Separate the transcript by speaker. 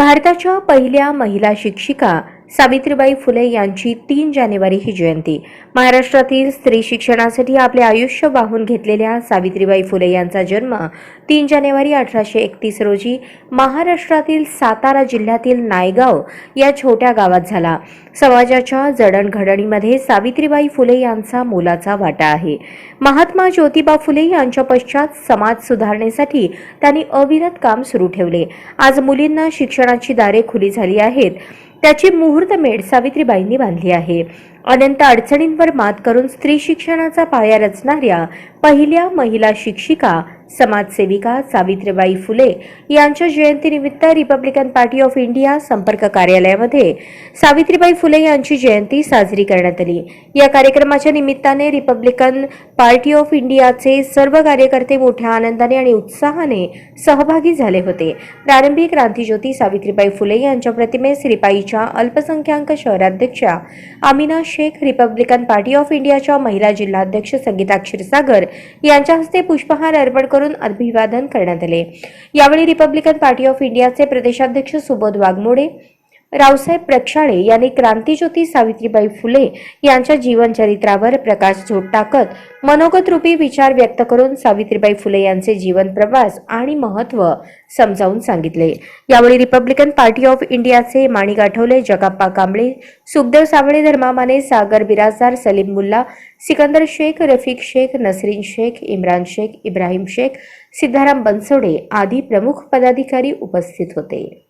Speaker 1: भारताच्या पहिल्या महिला शिक्षिका सावित्रीबाई फुले यांची तीन जानेवारी ही जयंती. महाराष्ट्रातील स्त्री शिक्षणासाठी आपले आयुष्य वाहून घेतलेल्या सावित्रीबाई फुले यांचा जन्म तीन जानेवारी अठराशे एकतीस रोजी महाराष्ट्रातील सातारा जिल्ह्यातील नायगाव या छोट्या गावात झाला. समाजाच्या जडणघडणीमध्ये सावित्रीबाई फुले यांचा मोलाचा वाटा आहे. महात्मा ज्योतिबा फुले यांच्या पश्चात समाज सुधारणेसाठी त्यांनी अविरत काम सुरू ठेवले. आज मुलींना शिक्षणाची दारे खुली झाली आहेत. त्याची मुहूर्तमेढ सावित्रीबाईंनी बांधली आहे. अनंत अडचणींवर मात करून स्त्री शिक्षणाचा पाया रचणाऱ्या पहिल्या महिला शिक्षिका समाजसेविका सावित्रीबाई फुले यांच्या जयंतीनिमित्त रिपब्लिकन पार्टी ऑफ इंडिया संपर्क कार्यालयामध्ये सावित्रीबाई फुले यांची जयंती साजरी करण्यात आली. या कार्यक्रमाच्या निमित्ताने रिपब्लिकन पार्टी ऑफ इंडियाचे सर्व कार्यकर्ते मोठ्या आनंदाने आणि उत्साहाने सहभागी झाले होते. प्रारंभी क्रांतीज्योती सावित्रीबाई फुले यांच्या प्रतिमेस रिपाईच्या अल्पसंख्याक शहराध्यक्षा Amina Shaikh Republican party of इंडियाच्या महिला जिल्हाध्यक्ष संगीता क्षीरसागर यांच्या हस्ते पुष्पहार अर्पण करून अभिवादन करण्यात आले. यावेळी रिपब्लिकन पार्टी ऑफ इंडियाचे प्रदेशाध्यक्ष सुबोध वाघमोडे रावसाहेब प्रक्षाळे यांनी क्रांतीज्योती सावित्रीबाई फुले यांच्या जीवनचरित्रावर प्रकाश प्रकाशझोत टाकत मनोगत रूपी विचार व्यक्त करून सावित्रीबाई फुले यांचे जीवन प्रवास आणि महत्त्व समजावून सांगितले. यावेळी रिपब्लिकन पार्टी ऑफ इंडियाचे माणिक आठवले जगाप्पा कांबळे सुखदेव सावळे धर्मामाने सागर बिराजदार सलीम मुल्ला सिकंदर शेख रफिक शेख नसरीन शेख इम्रान शेख इब्राहिम शेख सिद्धाराम बनसोडे आदी प्रमुख पदाधिकारी उपस्थित होते.